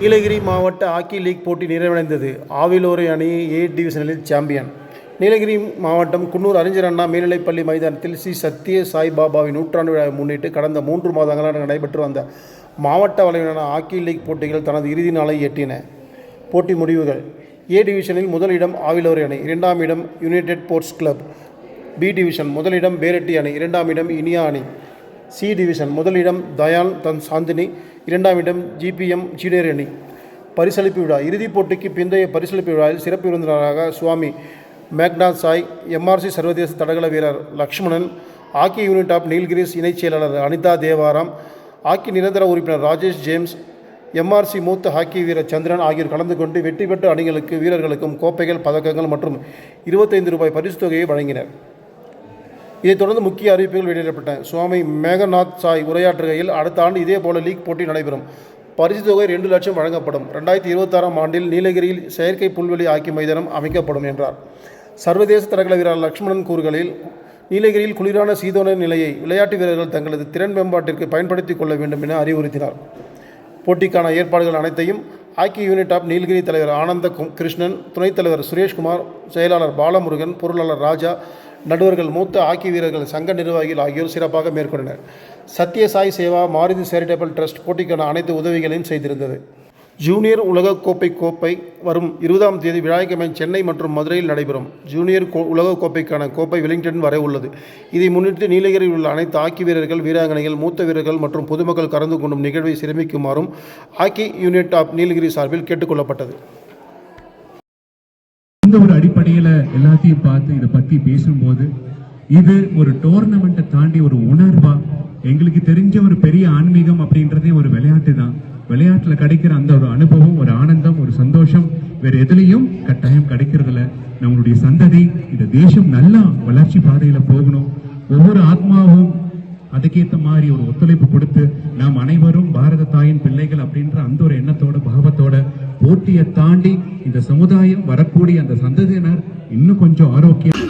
நீலகிரி மாவட்ட hockey league போட்டி நிறைவடைந்தது. ஆவிலோரை அணி ஏ டிவிஷனில் சாம்பியன். நீலகிரி மாவட்டம் குன்னூர் அறிஞர் அண்ணா மேல்நிலைப்பள்ளி மைதானத்தில் ஸ்ரீ சத்ய சாய்பாபாவின் நூற்றாண்டு விழாவை முன்னிட்டு கடந்த மூன்று மாதங்களாக நடைபெற்று வந்த மாவட்ட அளவிலான ஹாக்கி லீக் போட்டிகள் தனது இறுதி நாளை எட்டின. போட்டி முடிவுகள். ஏ டிவிஷனில் முதலிடம் ஆவிலோரை அணி இரண்டாம் இடம் united sports club B division முதலிடம் பேரட்டி அணி இரண்டாம் இடம் இனியா அணி. சி டிவிஷன் முதலிடம் தயால் தன் சாந்தினி இரண்டாம் இடம் ஜிபிஎம் ஜீனியர் அணி பரிசளிப்பு விழா. இறுதிப் போட்டிக்கு பிந்தைய பரிசளிப்பு விழாவில் சிறப்பு விருந்தினராக சுவாமி மேக்நாத் சாய் எம்ஆர்சி சர்வதேச தடகள வீரர் Lakshmanan hockey unit of Nilgiris இணைச் செயலாளர் அனிதா தேவாராம் ஹாக்கி நிரந்தர உறுப்பினர் ராஜேஷ் ஜேம்ஸ் எம்ஆர்சி மூத்த ஹாக்கி வீரர் சந்திரன் ஆகியோர் கலந்து கொண்டு வெற்றி பெற்ற அணிகளுக்கு வீரர்களுக்கும் கோப்பைகள் பதக்கங்கள் மற்றும் இருபத்தைந்து ரூபாய் பரிசு தொகையை வழங்கினர். இதைத் தொடர்ந்து முக்கிய அறிவிப்புகள் வெளியிடப்பட்டன சுவாமி மேகநாத் சாய் உரையாற்றுகையில் அடுத்த ஆண்டு இதேபோல லீக் போட்டி நடைபெறும். பரிசு தொகை ரெண்டு லட்சம் வழங்கப்படும். ரெண்டாயிரத்தி இருபத்தாறாம் ஆண்டில் நீலகிரியில் செயற்கை புல்வெளி ஆக்கி மைதானம் அமைக்கப்படும் என்றார். சர்வதேச தடகள வீரர் லக்ஷ்மணன் கூறுகளில் நீலகிரியில் குளிரான சீதோன நிலையை விளையாட்டு வீரர்கள் தங்களது திறன் மேம்பாட்டிற்கு பயன்படுத்திக் கொள்ள வேண்டும் என அறிவுறுத்தினார். போட்டிக்கான ஏற்பாடுகள் அனைத்தையும் ஹாக்கி யூனிட் ஆஃப் நீலகிரி தலைவர் ஆனந்த கிருஷ்ணன் துணைத் தலைவர் சுரேஷ்குமார் செயலாளர் பாலமுருகன் பொருளாளர் ராஜா நடுவர்கள் மூத்த ஹாக்கி வீரர்கள் சங்க நிர்வாகிகள் ஆகியோர் சிறப்பாக மேற்கொண்டனர். சத்யசாய் சேவா மாருதி சேரிட்டபிள் ட்ரஸ்ட் போட்டிக்கான அனைத்து உதவிகளையும் செய்திருந்தது. ஜூனியர் உலகக்கோப்பை கோப்பை வரும் இருபதாம் தேதி வியாழக்கிழமை சென்னை மற்றும் மதுரையில் நடைபெறும். ஜூனியர் கோ உலகக்கோப்பைக்கான கோப்பை வெலிங்டன் வரை உள்ளது. இதை முன்னிட்டு நீலகிரியில் உள்ள அனைத்து ஹாக்கி வீரர்கள் வீராங்கனைகள் மூத்த வீரர்கள் மற்றும் பொதுமக்கள் கலந்து கொண்டும் நிகழ்வை சிரமிக்குமாறும் ஹாக்கி யூனிட் ஆஃப் நீலகிரி சார்பில் கேட்டுக்கொள்ளப்பட்டது. இந்த ஒரு அடிப்படையில் எல்லாத்தையும் பார்த்து இதை பற்றி பேசும்போது இது ஒரு டோர்னமெண்ட்டை தாண்டி ஒரு உணர்வா? எங்களுக்கு தெரிஞ்ச ஒரு பெரிய ஆன்மீகம் அப்படின்றதே ஒரு விளையாட்டு தான். விளையாட்டுல கிடைக்கிற அந்த ஒரு அனுபவம் ஒரு ஆனந்தம் ஒரு சந்தோஷம் வேற எதுலயும் கட்டாயம் கிடைக்கிறதுல நம்மளுடைய சந்ததி இந்த தேசம் நல்லா வளர்ச்சி பாதையில போகணும். ஒவ்வொரு ஆத்மாவும் அதுக்கேற்ற மாதிரி ஒரு ஒத்துழைப்பு கொடுத்து போட்டியை தாண்டி இந்த சமுதாயம் வரக்கூடிய அந்த சந்ததியினர் இன்னும் கொஞ்சம் ஆரோக்கியம்